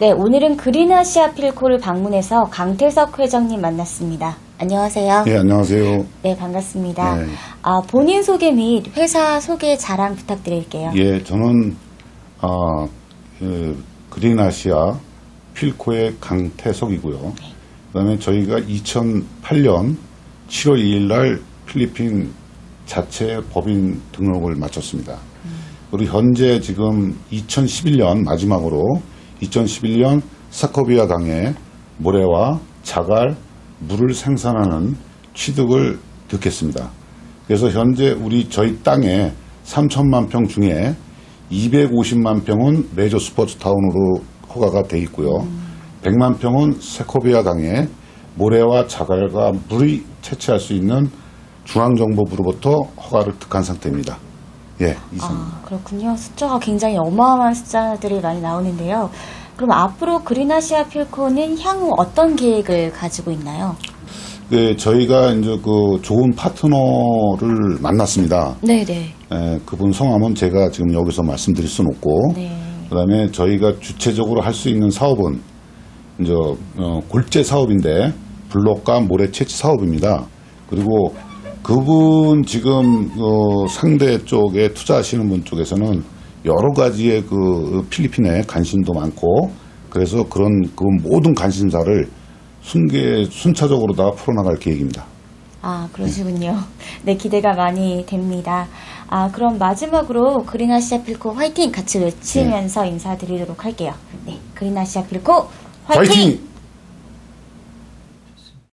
네, 오늘은 그린아시아 필코를 방문해서 강태석 회장님 만났습니다. 안녕하세요. 예, 안녕하세요. 네, 반갑습니다. 네. 아, 본인 소개 및 회사 소개 자랑 부탁드릴게요. 예, 저는 아, 그 그린아시아 필코의 강태석이고요. 그다음에 저희가 2008년 7월 2일 날 필리핀 자체 법인 등록을 마쳤습니다. 그리고 현재 지금 2011년 마지막으로 2011년 사커비아 강에 모래와 자갈, 물을 생산하는 취득을 득했습니다. 그래서 현재 우리 저희 땅에 3천만 평 중에 250만 평은 메이저 스포츠 타운으로 허가가 돼 있고요. 100만 평은 세코비아 강에 모래와 자갈과 물이 채취할 수 있는 중앙정보부로부터 허가를 득한 상태입니다. 예, 이상. 아, 그렇군요. 숫자가 굉장히 어마어마한 숫자들이 많이 나오는데요. 그럼 앞으로 그린아시아 필코는 향후 어떤 계획을 가지고 있나요? 네, 저희가 이제 그 좋은 파트너를 만났습니다. 네네. 에, 그분 성함은 제가 지금 여기서 말씀드릴 수는 없고, 네. 그다음에 저희가 주체적으로 할 수 있는 사업은 이제 어, 골재 사업인데 블록과 모래 채취 사업입니다. 그리고 그분 지금 어, 상대 쪽에 투자하시는 분 쪽에서는 여러 가지의 그 필리핀에 관심도 많고 그래서 그런 그 모든 관심사를 순계 순차적으로 다 풀어나갈 계획입니다. 아, 그러시군요. 네, 기대가 많이 됩니다. 아, 그럼 마지막으로 그린아시아 필코 화이팅 같이 외치면서 인사드리도록 할게요. 네, 그린아시아 필코 화이팅! 화이팅!